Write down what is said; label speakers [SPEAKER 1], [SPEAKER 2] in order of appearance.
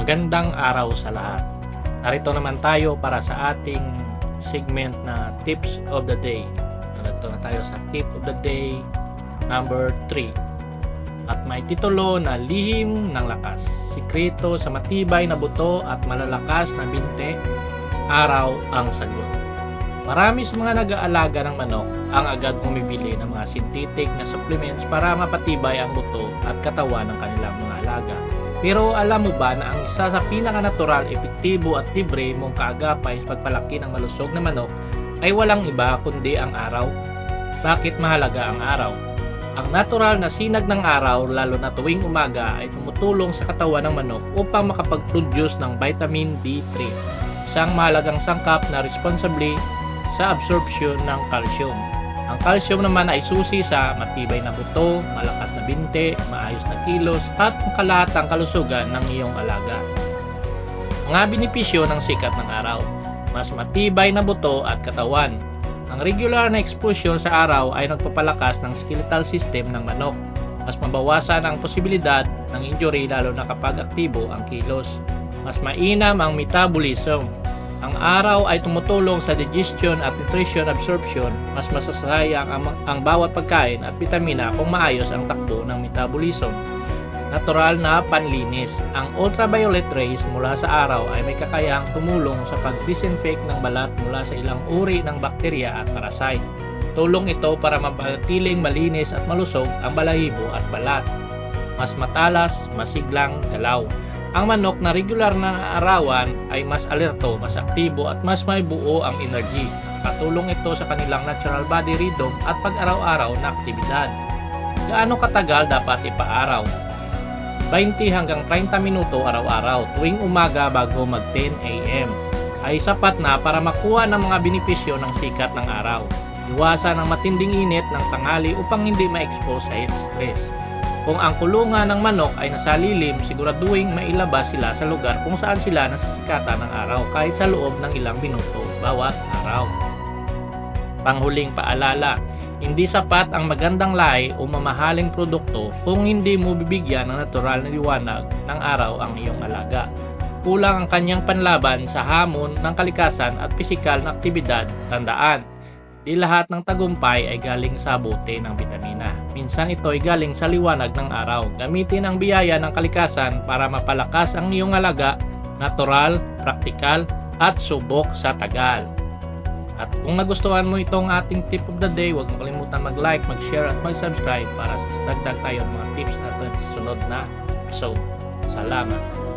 [SPEAKER 1] Magandang araw sa lahat. Narito naman tayo para sa ating segment na Tips of the Day. Narito na tayo sa Tip of the Day number 3. At may titulo na Lihim ng Lakas. Sikreto sa matibay na buto at malalakas na binte, araw ang sagot. Marami sa mga nag-aalaga ng manok ang agad bumibili ng mga synthetic na supplements para mapatibay ang buto at katawan ng kanilang mga alaga. Pero alam mo ba na ang isa sa pinaka-natural, epektibo at libre mong kaagapay sa pagpalaki ng malusog na manok ay walang iba kundi ang araw? Bakit mahalaga ang araw? Ang natural na sinag ng araw lalo na tuwing umaga ay tumutulong sa katawan ng manok upang makapag-produce ng vitamin D3, isang mahalagang sangkap na responsibly sa absorption ng calcium. Ang calcium naman ay susi sa matibay na buto, malakas na binte, maayos na kilos at ang kalahatang kalusugan ng iyong alaga. Mga benepisyo ng sikat ng araw. Mas matibay na buto at katawan. Ang regular na exposure sa araw ay nagpapalakas ng skeletal system ng manok. Mas mabawasan ang posibilidad ng injury lalo na kapag aktibo ang kilos. Mas mainam ang metabolism. Ang araw ay tumutulong sa digestion at nutrition absorption. Mas masasayang ang, ang bawat pagkain at vitamina kung maayos ang takbo ng metabolism. Natural na panlinis. Ang ultraviolet rays mula sa araw ay may kakayahang tumulong sa pag-disinfect ng balat mula sa ilang uri ng bakterya at parasite. Tulong ito para mapanatiling malinis at malusog ang balahibo at balat. Mas matalas, masiglang galaw. Ang manok na regular na arawan ay mas alerto, mas aktibo at mas may buo ang energy. Katulong ito sa kanilang natural body rhythm at pag-araw-araw na aktibidad. Gaano katagal dapat ipaaraw? 20 hanggang 30 minuto araw-araw tuwing umaga bago mag 10 a.m. ay sapat na para makuha ng mga benepisyo ng sikat ng araw. Iwasan ang matinding init ng tanghali upang hindi ma-expose sa heat stress. Kung ang kulungan ng manok ay nasa lilim, siguraduhin mailabas sila sa lugar kung saan sila nasisikatan ng araw kahit sa loob ng ilang minuto bawat araw. Panghuling paalala, hindi sapat ang magandang lahi o mamahaling produkto kung hindi mo bibigyan ng natural na liwanag ng araw ang iyong alaga. Kulang ang kanyang panlaban sa hamon ng kalikasan at pisikal na aktibidad. Tandaan, di lahat ng tagumpay ay galing sa bote ng bitamina. Minsan ito ay galing sa liwanag ng araw. Gamitin ang biyaya ng kalikasan para mapalakas ang iyong alaga, natural, praktikal, at subok sa tagal. At kung nagustuhan mo itong ating tip of the day, huwag mo mag-like, mag-share at mag-subscribe para sa dagdag tayo ng mga tips natin sa sunod na episode. Salamat!